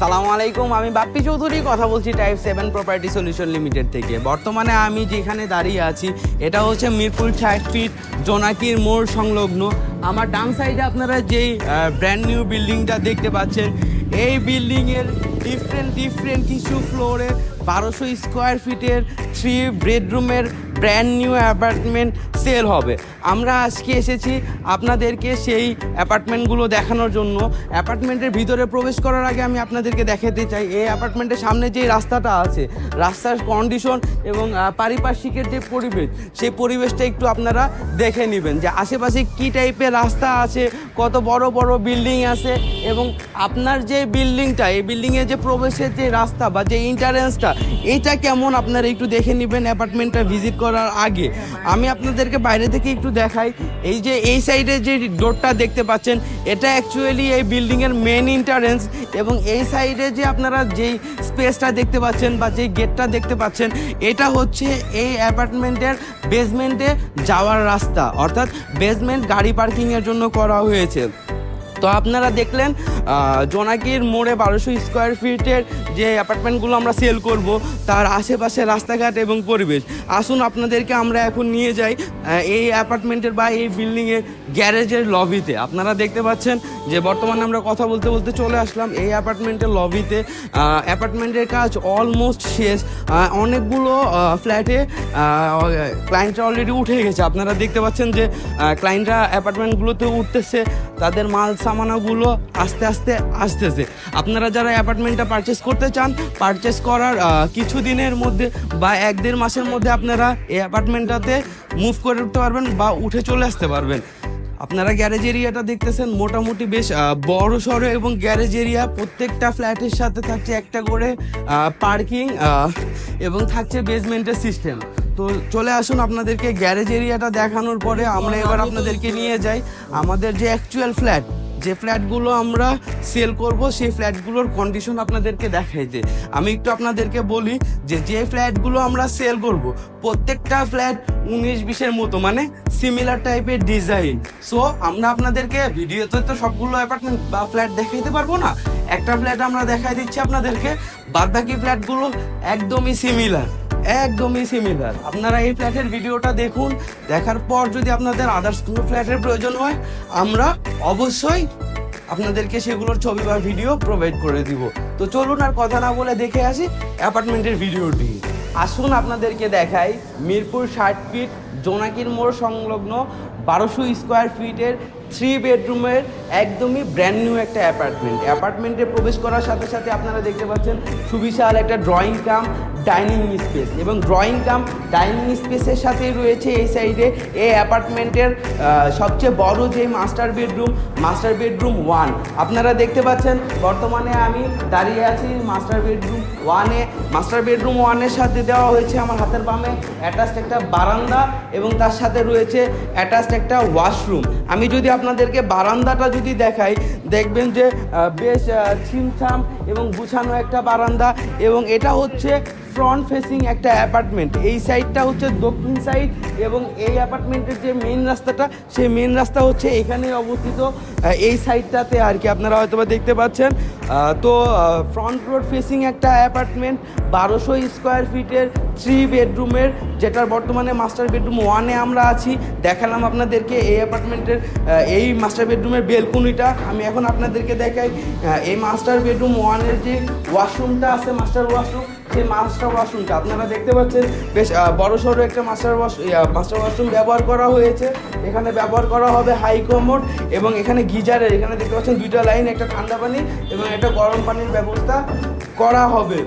সালামু আলাইকুম, আমি বাপ্পি চৌধুরী, কথা বলছি type seven property solution limited থেকে। বর্তমানে আমি যেখানে দাঁড়িয়ে আছি, এটা হচ্ছে মিরপুর ষাট ফিট জোনাকির মোড় সংলগ্ন। আমার ডান সাইডে আপনারা যেই ব্র্যান্ড নিউ বিল্ডিংটা দেখতে পাচ্ছেন, এই বিল্ডিংয়ের ডিফারেন্ট ডিফারেন্ট কিছু ফ্লোরে বারোশো স্কোয়ার ফিটের থ্রি বেডরুমের ব্র্যান্ড নিউ অ্যাপার্টমেন্ট সেল হবে। আমরা আজকে এসেছি আপনাদেরকে সেই অ্যাপার্টমেন্টগুলো দেখানোর জন্য। অ্যাপার্টমেন্টের ভিতরে প্রবেশ করার আগে আমি আপনাদেরকে দেখাতে চাই। এই অ্যাপার্টমেন্টের সামনে যে রাস্তাটা আছে, রাস্তার কন্ডিশন এবং পারিপার্শ্বিকের যে পরিবেশ, সেই পরিবেশটা একটু আপনারা দেখে নেবেন যে আশেপাশে কী টাইপের রাস্তা আছে, কত বড় বড় বিল্ডিং আছে এবং আপনার যে বিল্ডিংটা এই বিল্ডিংয়ে যে প্রবেশের যে রাস্তা বা যে ইন্টারেন্সটা এইটা কেমন আপনারা একটু দেখে নেবেন অ্যাপার্টমেন্টটা ভিজিট করার আগে। আমি আপনাদেরকে বাইরে থেকে একটু দেখাই। এই যে এই সাইডে যে ডোরটা দেখতে পাচ্ছেন, এটা অ্যাকচুয়ালি এই বিল্ডিংয়ের মেন ইন্টারেন্স এবং এই সাইডে যে আপনারা যেই স্পেসটা দেখতে পাচ্ছেন বা যেই গেটটা দেখতে পাচ্ছেন, এটা হচ্ছে এই অ্যাপার্টমেন্টের বেসমেন্টে যাওয়ার রাস্তা। অর্থাৎ বেসমেন্ট গাড়ি পার্কিংয়ের জন্য করা হয়েছে। তো আপনারা দেখলেন জোনাকির মোড়ে বারোশো স্কোয়ার ফিটের যে অ্যাপার্টমেন্টগুলো আমরা সেল করব, তার আশেপাশে রাস্তাঘাট এবং পরিবেশ। আসুন আপনাদেরকে আমরা এখন নিয়ে যাই এই অ্যাপার্টমেন্টের বা এই বিল্ডিংয়ের গ্যারেজের লবিতে। আপনারা দেখতে পাচ্ছেন যে বর্তমানে আমরা কথা বলতে বলতে চলে আসলাম এই অ্যাপার্টমেন্টের লবিতে। অ্যাপার্টমেন্টের কাজ অলমোস্ট শেষ। অনেকগুলো ফ্ল্যাটে ক্লায়েন্টরা অলরেডি উঠে গেছে। আপনারা দেখতে পাচ্ছেন যে ক্লায়েন্টরা অ্যাপার্টমেন্টগুলোতে উঠতেছে। তাদের মাল সামানাগুলো আস্তে আস্তে আসতেছে। আপনারা যারা অ্যাপার্টমেন্টটা পারচেস করতে চান পারচেস করার কিছু দিনের মধ্যে বা এক দেড় মাসের মধ্যে আপনারা এই অ্যাপার্টমেন্টটাতে মুভ করে উঠতে পারবেন বা উঠে চলে আসতে পারবেন। আপনারা গ্যারেজ এরিয়াটা দেখতেছেন, মোটামুটি বেশ বড় সড়ো এবং গ্যারেজ এরিয়া প্রত্যেকটা ফ্ল্যাটের সাথে থাকছে একটা করে পার্কিং এবং থাকছে বেসমেন্টের সিস্টেম তো চলে আসুন আপনাদেরকে গ্যারেজ এরিয়াটা দেখানোর পরে আমরা এবার আপনাদেরকে নিয়ে যাই। আমাদের যে অ্যাকচুয়াল ফ্ল্যাট যে ফ্ল্যাটগুলো আমরা সেল করব, সেই ফ্ল্যাটগুলোর কন্ডিশন আপনাদেরকে দেখাইতে আমি একটু আপনাদেরকে বলি যে যে ফ্ল্যাটগুলো আমরা সেল করব, প্রত্যেকটা ফ্ল্যাট উনিশ বিশের মতো মানে সিমিলার টাইপের ডিজাইন সো আমরা আপনাদেরকে ভিডিওতে তো সবগুলো অ্যাপার্টমেন্ট বা ফ্ল্যাট দেখাইতে পারব না। একটা ফ্ল্যাট আমরা দেখাই দিচ্ছি আপনাদেরকে বাদ বাকি ফ্ল্যাটগুলো একদমই সিমিলার একদমই সিমিলার আপনারা এই ফ্ল্যাটের ভিডিওটা দেখুন, দেখার পর যদি আপনাদের আদার্স কোনো ফ্ল্যাটের প্রয়োজন হয়, আমরা অবশ্যই আপনাদেরকে সেগুলোর ছবি বা ভিডিও প্রোভাইড করে দিব। তো চলুন আর কথা না বলে দেখে আসি অ্যাপার্টমেন্টের ভিডিওটি আসুন আপনাদেরকে দেখাই মিরপুর ষাট ফিট জোনাকির মোড় সংলগ্ন বারোশো স্কোয়ার ফিটের থ্রি বেডরুমের একদমই ব্র্যান্ড নিউ একটা অ্যাপার্টমেন্ট। অ্যাপার্টমেন্টে প্রবেশ করার সাথে সাথে আপনারা দেখতে পাচ্ছেন সুবিশাল একটা ড্রয়িং কাম ডাইনিং স্পেস এবং ড্রয়িং কাম ডাইনিং স্পেসের সাথেই রয়েছে এই সাইডে। এই অ্যাপার্টমেন্টের সবচেয়ে বড় যে master bedroom master bedroom one. আপনারা দেখতে পাচ্ছেন, বর্তমানে আমি দাঁড়িয়ে আছি মাস্টার বেডরুম ওয়ানে। মাস্টার বেডরুম ওয়ানের সাথে দেওয়া হয়েছে আমার হাতের বামে অ্যাটাচড একটা বারান্দা এবং তার সাথে রয়েছে অ্যাটাচড একটা ওয়াশরুম। আমি যদি আপনাদেরকে বারান্দাটা যদি দেখাই, দেখবেন যে বেশ ছিমছাম এবং গুছানো একটা বারান্দা এবং এটা হচ্ছে ফ্রন্ট ফেসিং একটা অ্যাপার্টমেন্ট এই সাইডটা হচ্ছে দক্ষিণ সাইড এবং এই অ্যাপার্টমেন্টের যে মেন রাস্তাটা, সেই মেন রাস্তা হচ্ছে এখানে অবস্থিত। এই সাইডটাতে আর কি আপনারা হয়তো দেখতে পাচ্ছেন। তো ফ্রন্ট রোড ফেসিং একটা অ্যাপার্টমেন্ট বারোশো স্কোয়ার ফিটের থ্রি বেডরুমের যেটার বর্তমানে মাস্টার বেডরুম ওয়ানে আমরা আছি। দেখালাম আপনাদেরকে এই অ্যাপার্টমেন্টের এই মাস্টার বেডরুমের বেলকুনিটা আমি এখন আপনাদেরকে দেখাই এই মাস্টার বেডরুম ওয়ানের যে ওয়াশরুমটা আছে মাস্টার ওয়াশরুম সেই মাস্টার ওয়াশরুমটা আপনারা দেখতে পাচ্ছেন, বেশ বড় সড়ো একটা মাস্টার ওয়াশ মাস্টার ওয়াশরুম ব্যবহার করা হয়েছে। এখানে ব্যবহার করা হবে হাই কমোড এবং এখানে গিজারের, এখানে দেখতে পাচ্ছেন দুইটা লাইন একটা ঠান্ডা পানি এবং একটা গরম পানির ব্যবস্থা করা হবে।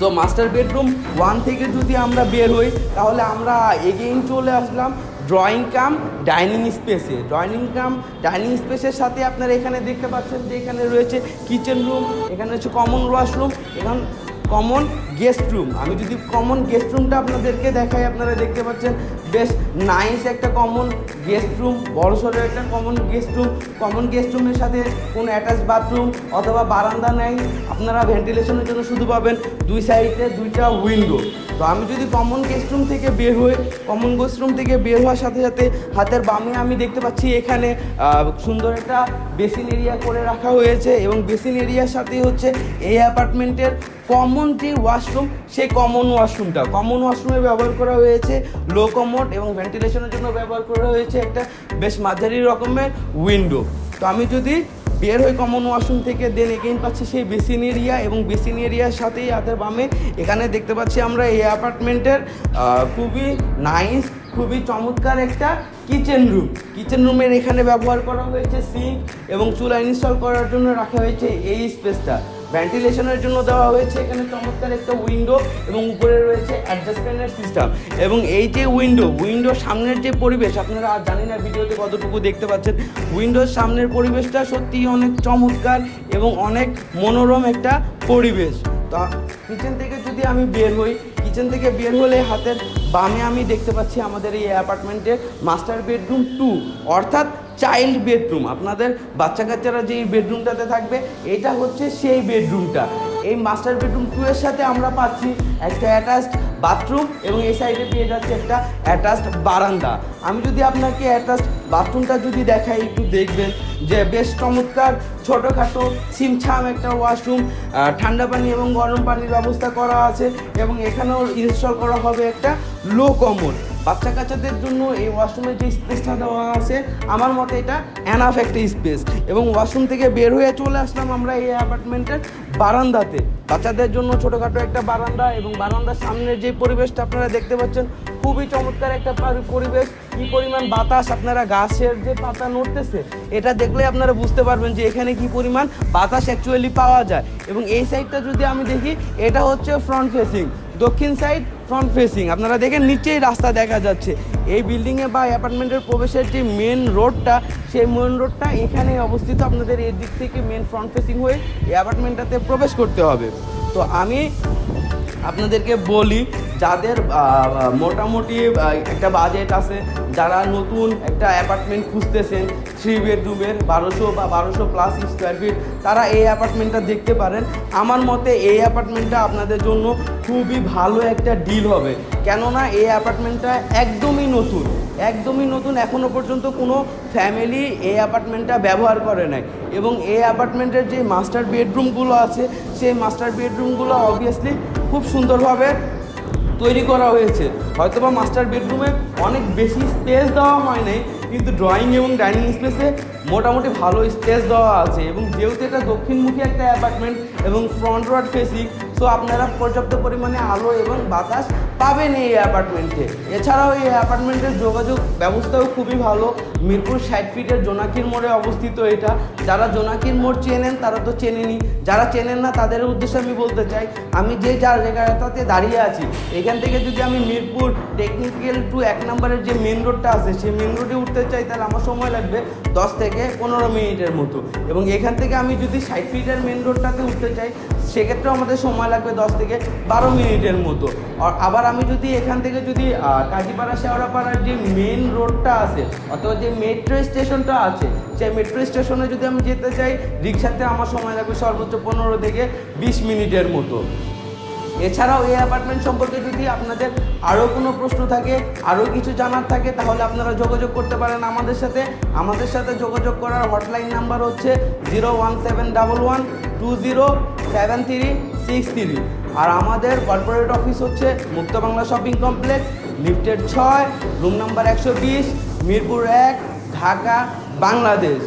সো মাস্টার বেডরুম ওয়ান থেকে যদি আমরা বের হই, তাহলে আমরা এগেইন চলে আসলাম ড্রয়িং কাম ডাইনিং স্পেসে ড্রয়িং কাম ডাইনিং স্পেসের সাথে আপনারা এখানে দেখতে পাচ্ছেন যে এখানে রয়েছে কিচেন রুম এখানে রয়েছে কমন ওয়াশরুম এখান কমন গেস্ট রুম আমি যদি কমন গেস্ট রুমটা আপনাদেরকে দেখাই, আপনারা দেখতে পাচ্ছেন, বেশ নাইস একটা কমন গেস্ট রুম বড় সড়ো একটা common guest room common guest রুমের সাথে কোনো অ্যাটাচ বাথরুম অথবা বারান্দা নেই। আপনারা ভেন্টিলেশনের জন্য শুধু পাবেন দুই সাইডে দুইটা উইন্ডো তো আমি যদি কমন গেস্ট রুম থেকে বের হই কমন গেস্ট রুম থেকে বের হওয়ার সাথে সাথে হাতের বামে আমি দেখতে পাচ্ছি এখানে সুন্দর একটা বেসিন এরিয়া করে রাখা হয়েছে এবং বেসিন এরিয়ার সাথে হচ্ছে এই অ্যাপার্টমেন্টের কমন যে ওয়াশরুম সেই কমন ওয়াশরুমটা কমন ওয়াশরুমে ব্যবহার করা হয়েছে লো কমোড এবং ভেন্টিলেশনের জন্য ব্যবহার করা হয়েছে একটা বেশ মাঝারি রকমের উইন্ডো তো আমি যদি বের হই কমন ওয়াশরুম থেকে দেন এগেইন পাচ্ছি সেই বেসিন এরিয়া এবং বেসিন এরিয়ার সাথেই হাতের বামে। এখানে দেখতে পাচ্ছি আমরা এই অ্যাপার্টমেন্টের খুবই নাইস খুবই চমৎকার একটা কিচেন রুম কিচেন রুমের এখানে ব্যবহার করা হয়েছে সিঙ্ক এবং চুলা ইনস্টল করার জন্য রাখা হয়েছে এই স্পেসটা ভেন্টিলেশনের জন্য দেওয়া হয়েছে। এখানে চমৎকার একটা উইন্ডো এবং উপরে রয়েছে অ্যাডজাস্টমেন্টের সিস্টেম এবং এই যে উইন্ডো উইন্ডোর সামনের যে পরিবেশ, আপনারা আর জানি না ভিডিওতে কতটুকু দেখতে পাচ্ছেন উইন্ডোর সামনের পরিবেশটা সত্যিই অনেক চমৎকার এবং অনেক মনোরম একটা পরিবেশ। তা কিচেন থেকে যদি আমি বের হই কিচেন থেকে বের হলে হাতের বামে আমি দেখতে পাচ্ছি আমাদের এই অ্যাপার্টমেন্টের মাস্টার বেডরুম টু অর্থাৎ চাইল্ড বেডরুম। আপনাদের বাচ্চা কাচ্চারা যেই বেডরুমটাতে থাকবে, এটা হচ্ছে সেই বেডরুমটা। এই মাস্টার বেডরুম টু এর সাথে আমরা পাচ্ছি একটা অ্যাটাচড বাথরুম এবং এই সাইডে পেয়ে যাচ্ছে একটা অ্যাটাচড বারান্দা। আমি যদি আপনাকে অ্যাটাচড বাথরুমটা যদি দেখাই, একটু দেখবেন যে বেশ চমৎকার ছোটোখাটো ছিমছাম একটা ওয়াশরুম ঠান্ডা পানি এবং গরম পানির ব্যবস্থা করা আছে এবং এখানেও ইনস্টল করা হবে একটা লো কমোড বাচ্চা কাচ্চাদের জন্য এই ওয়াশরুমের যে স্পেসটা দেওয়া আছে, আমার মতে এটা অ্যানাফ একটা স্পেস এবং ওয়াশরুম থেকে বের হয়ে চলে আসলাম আমরা এই অ্যাপার্টমেন্টের বারান্দাতে। বাচ্চাদের জন্য ছোটোখাটো একটা বারান্দা এবং বারান্দার সামনের যে পরিবেশটা আপনারা দেখতে পাচ্ছেন, খুবই চমৎকার একটা পরিবেশ। কি পরিমাণ বাতাস আপনারা গাছের যে পাতা নড়তেছে, এটা দেখলে আপনারা বুঝতে পারবেন যে এখানে কি পরিমাণ বাতাস অ্যাকচুয়ালি পাওয়া যায়। এবং এই সাইডটা যদি আমি দেখি, এটা হচ্ছে ফ্রন্ট ফেসিং দক্ষিণ সাইড ফ্রন্ট ফেসিং আপনারা দেখেন নিচেই রাস্তা দেখা যাচ্ছে। এই বিল্ডিংয়ে বা অ্যাপার্টমেন্টের প্রবেশের যে মেন রোডটা সেই মেন রোডটা এখানে অবস্থিত। আপনাদের এই দিক থেকে মেন ফ্রন্ট ফেসিং হয়ে এই অ্যাপার্টমেন্টটাতে প্রবেশ করতে হবে। তো আমি আপনাদেরকে বলি যাদের মোটামুটি একটা বাজেট আছে, যারা নতুন একটা অ্যাপার্টমেন্ট খুঁজতেছেন থ্রি বেডরুমের বারোশো বা বারোশো প্লাস স্কোয়ার ফিট তারা এই অ্যাপার্টমেন্টটা দেখতে পারেন। আমার মতে এই অ্যাপার্টমেন্টটা আপনাদের জন্য খুবই ভালো একটা ডিল হবে। কেননা এই অ্যাপার্টমেন্টটা একদমই নতুন একদমই নতুন এখনও পর্যন্ত কোনো ফ্যামিলি এই অ্যাপার্টমেন্টটা ব্যবহার করে নাই। এবং এই অ্যাপার্টমেন্টের যে মাস্টার বেডরুমগুলো আছে, সেই মাস্টার বেডরুমগুলো অবভিয়াসলি খুব সুন্দরভাবে তৈরি করা হয়েছে। হয়তোবা মাস্টার বেডরুমে অনেক বেশি স্পেস দেওয়া হয় নাই, কিন্তু ড্রয়িং এবং ডাইনিং স্পেসে মোটামুটি ভালো স্পেস দেওয়া আছে। এবং যেহেতু এটা দক্ষিণমুখী একটা অ্যাপার্টমেন্ট এবং ফ্রন্ট রোড ফেসিং সো আপনারা পর্যাপ্ত পরিমাণে আলো এবং বাতাস পাবেন এই অ্যাপার্টমেন্টে। এছাড়াও এই অ্যাপার্টমেন্টের যোগাযোগ ব্যবস্থাও খুবই ভালো। মিরপুর ষাট ফিটের জোনাকির মোড়ে অবস্থিত এটা। যারা জোনাকির মোড় চেনেন, তারা তো চেনেনি যারা চেনেন না, তাদের উদ্দেশ্যে আমি বলতে চাই, আমি যে যার জায়গাটাতে দাঁড়িয়ে আছি, এখান থেকে যদি আমি মিরপুর টেকনিক্যাল টু এক নম্বরের যে মেন রোডটা আছে, সেই মেন রোডে উঠতে চাই, তাহলে আমার সময় লাগবে। দশ থেকে পনেরো মিনিটের মতো। এবং এখান থেকে আমি যদি ষাট ফিটের মেন রোডটাতে উঠতে চাই, সেক্ষেত্রেও আমাদের সময় লাগবে দশ থেকে বারো মিনিটের মতো। আবার আমি যদি এখান থেকে যদি কাজীপাড়া, শেওড়াপাড়ার যে মেন রোডটা আছে, অথবা যে মেট্রো স্টেশনটা আছে, সেই মেট্রো স্টেশনে যদি আমি যেতে চাই, রিক্সাতে আমার সময় লাগবে সর্বোচ্চ পনেরো থেকে বিশ মিনিটের মতো। এছাড়াও এই অ্যাপার্টমেন্ট সম্পর্কে যদি আপনাদের আরও কোনো প্রশ্ন থাকে, আরও কিছু জানার থাকে, তাহলে আপনারা যোগাযোগ করতে পারেন আমাদের সাথে। আমাদের সাথে যোগাযোগ করার হটলাইন নাম্বার হচ্ছে zero one seven double one two zero seven three six three আর আমাদের কর্পোরেট অফিস হচ্ছে মুক্ত বাংলা শপিং কমপ্লেক্স লিফটের ছয় রুম নাম্বার একশো বিশ, মিরপুর এক, ঢাকা, বাংলাদেশ।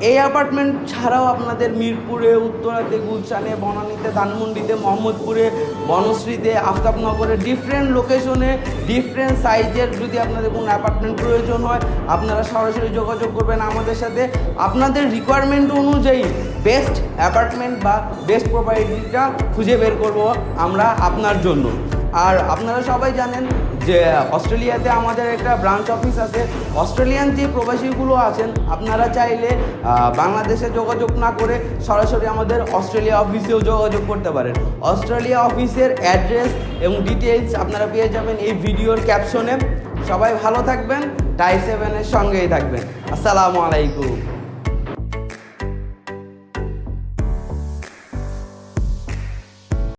এই অ্যাপার্টমেন্ট ছাড়াও আপনাদের মিরপুরে উত্তরাতে গুলশানে, বনানীতে, ধানমন্ডিতে, মোহাম্মদপুরে, বনশ্রীতে, আফতাবনগরে ডিফারেন্ট লোকেশনে ডিফারেন্ট সাইজের যদি আপনাদের কোনো অ্যাপার্টমেন্ট প্রয়োজন হয়, আপনারা সরাসরি যোগাযোগ করবেন আমাদের সাথে। আপনাদের রিকোয়ারমেন্ট অনুযায়ী বেস্ট অ্যাপার্টমেন্ট বা বেস্ট প্রপার্টিটা খুঁজে বের করব আমরা আপনার জন্য। আর আপনারা সবাই জানেন যে অস্ট্রেলিয়াতে আমাদের একটা ব্রাঞ্চ অফিস আছে। অস্ট্রেলিয়ান যে প্রবাসীগুলো আছেন, আপনারা চাইলে বাংলাদেশে যোগাযোগ না করে সরাসরি আমাদের অস্ট্রেলিয়া অফিসেও যোগাযোগ করতে পারেন। অস্ট্রেলিয়া অফিসের অ্যাড্রেস এবং ডিটেলস আপনারা পেয়ে যাবেন এই ভিডিওর ক্যাপশনে সবাই ভালো থাকবেন টাই সেভেনের সঙ্গেই থাকবেন। আসসালামু আলাইকুম।